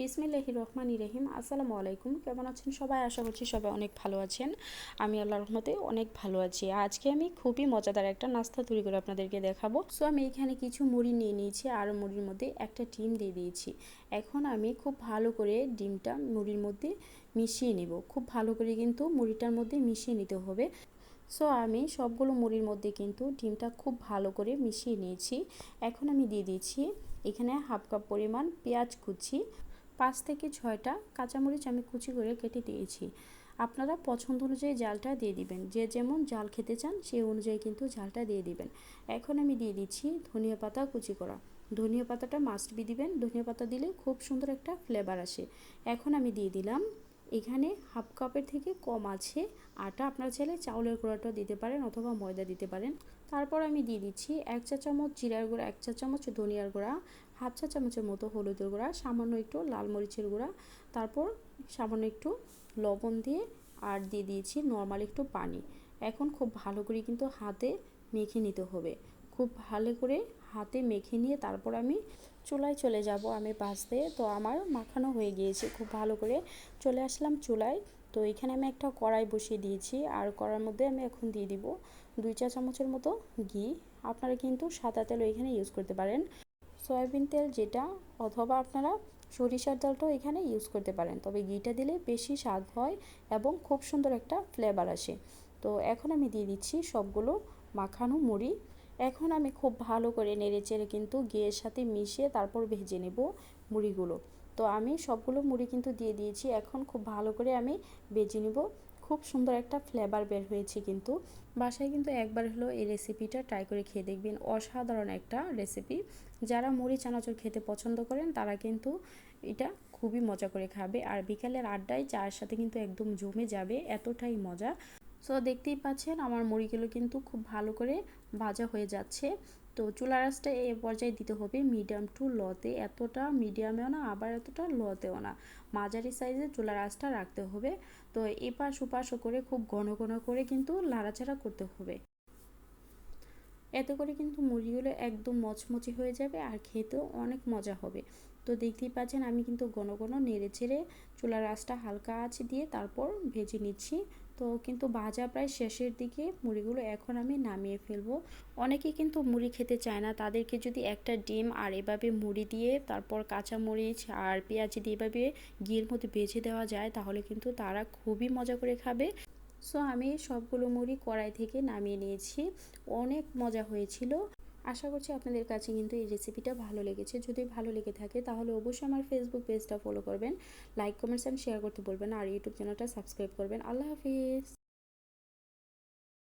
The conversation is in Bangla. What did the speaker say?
বিসমিল্লাহি রহমান রহিম আসসালামু আলাইকুম। কেমন আছেন সবাই? আশা করছি সবাই অনেক ভালো আছেন। আমি আল্লাহর রহমতে অনেক ভালো আছি। আজকে আমি খুবই মজাদার একটা নাস্তা তৈরি করে আপনাদেরকে দেখাবো। সো আমি এখানে কিছু মুড়ি নিয়ে নিয়েছি। আর মুড়ির মধ্যে একটা ডিম দিয়ে দিয়েছি। এখন আমি খুব ভালো করে ডিমটা মুড়ির মধ্যে মিশিয়ে নেব। খুব ভালো করে কিন্তু মুড়িটার মধ্যে মিশিয়ে নিতে হবে। সো আমি সবগুলো মুড়ির মধ্যে কিন্তু ডিমটা খুব ভালো করে মিশিয়ে নিয়েছি। এখন আমি দিয়ে দিয়েছি এখানে হাফ কাপ পরিমাণ পেঁয়াজ কুচি। পাঁচ থেকে ছয়টা কাঁচামরিচ আমি কুচি করে কেটে দিয়েছি। আপনারা পছন্দ অনুযায়ী জালটা দিয়ে দিবেন। যে যেমন জাল খেতে চান সেই অনুযায়ী কিন্তু জালটা দিয়ে দিবেন। এখন আমি দিয়ে দিচ্ছি ধনিয়া পাতা কুচি করা। ধনিয়া পাতাটা মাস্ট বি দিবেন। ধনিয়া পাতা দিলে খুব সুন্দর একটা ফ্লেভার আসে। এখন আমি দিয়ে দিলাম, এখানে হাফ কাপের থেকে কম আছে আটা। আপনার চাইলে চাউলের গুঁড়াটাও দিতে পারেন অথবা ময়দা দিতে পারেন। তারপর আমি দিয়ে দিচ্ছি এক চা চামচ জিরার গুঁড়া, এক চা চামচ ধনিয়ার গুঁড়া হাফ চা চামচের মতো হলুদের গুঁড়া, সামান্য একটু লাল মরিচের গুঁড়া, তারপর সামান্য একটু লবণ দিয়ে আর দিয়ে দিয়েছি নর্মাল একটু পানি। এখন খুব ভালো করে কিন্তু হাতে মেখে নিতে হবে। খুব ভালো করে হাতে মেখে নিয়ে তারপর আমি চুলায় চলে যাব আমি ভাজতে। তো আমার মাখানো হয়ে গিয়েছে, খুব ভালো করে চলে আসলাম চুলায়। তো এখানে আমি একটা কড়াই বসিয়ে দিয়েছি আর কড়ার মধ্যে আমি এখন দিয়ে দিব দুই চা চামচের মতো ঘি। আপনারা কিন্তু সাদা তেলও এখানে ইউজ করতে পারেন। সয়াবিন তেল যেটা, অথবা আপনারা সরিষার তেলটাও এখানে ইউজ করতে পারেন। তবে ঘিটা দিলে বেশি স্বাদ হয় এবং খুব সুন্দর একটা ফ্লেভার আসে। তো এখন আমি দিয়ে দিচ্ছি সবগুলো মাখানো মুড়ি। এখন আমি খুব ভালো করে নেড়ে চেড়ে কিন্তু ঘিয়ের সাথে মিশিয়ে তারপর ভেজে নেব মুড়িগুলো। তো আমি সবগুলো মুড়ি কিন্তু দিয়ে দিয়েছি। এখন খুব ভালো করে আমি ভেজে নেব। খুব সুন্দর একটা ফ্লেভার বের হয়েছে কিন্তু। বাসায় কিন্তু একবার হলো এই রেসিপিটা ট্রাই করে খেয়ে দেখবেন। অসাধারণ একটা রেসিপি যারা মুড়ি, চানাচুর খেতে পছন্দ করেন, তারা কিন্তু এটা খুবই মজা করে খাবে। আর বিকালের আড্ডায় চায়ের সাথে কিন্তু একদম জমে যাবে। এতটাই মজা। সো দেখতেই পাচ্ছেন আমার মুড়িগুলো কিন্তু খুব ভালো করে ভাজা হয়ে যাচ্ছে। তো চুলা রাসটা এ পর্যায়ে দিতে হবে মিডিয়াম টু লতে। এতটা মিডিয়ামেও না, আবার এতটা লতেও না। মাঝারি সাইজে চুলা রাসটা রাখতে হবে। তো এপাশ ওপাশ করে খুব ঘন ঘন করে কিন্তু লাড়াচাড়া করতে হবে। এতে করে কিন্তু মুড়িগুলো একদম মচমচে হয়ে যাবে আর খেতেও অনেক মজা হবে। তো দেখতেই পাচ্ছেন আমি কিন্তু ঘন ঘন নেড়ে ছেড়ে চুলার আঁচটা হালকা আঁচ দিয়ে তারপর ভেজে নিচ্ছি। তো কিন্তু ভাজা প্রায় শেষের দিকে মুড়িগুলো এখন আমি নামিয়ে ফেলব। অনেকে কিন্তু মুড়ি খেতে চায় না। তাদেরকে যদি একটা ডিম আর এভাবে মুড়ি দিয়ে তারপর কাঁচা মরিচ আর পেঁয়াজ দিয়ে এভাবে ঘিয়ের মধ্যে ভেজে দেওয়া যায়, তাহলে কিন্তু তারা খুবই মজা করে খাবে। সো আমি সবগুলো মুড়ি কড়াই থেকে নামিয়ে নিয়েছি। অনেক মজা হয়েছিল। আশা করছি আপনাদের কাছে কিন্তু এই রেসিপিটা ভালো লেগেছে। যদি ভালো লেগে থাকে, তাহলে অবশ্যই আমার ফেসবুক পেজটা ফলো করবেন লাইক কমেন্টস অ্যান্ড শেয়ার করতে বলবেন আর ইউটিউব চ্যানেলটা সাবস্ক্রাইব করবেন। আল্লাহ হাফিজ!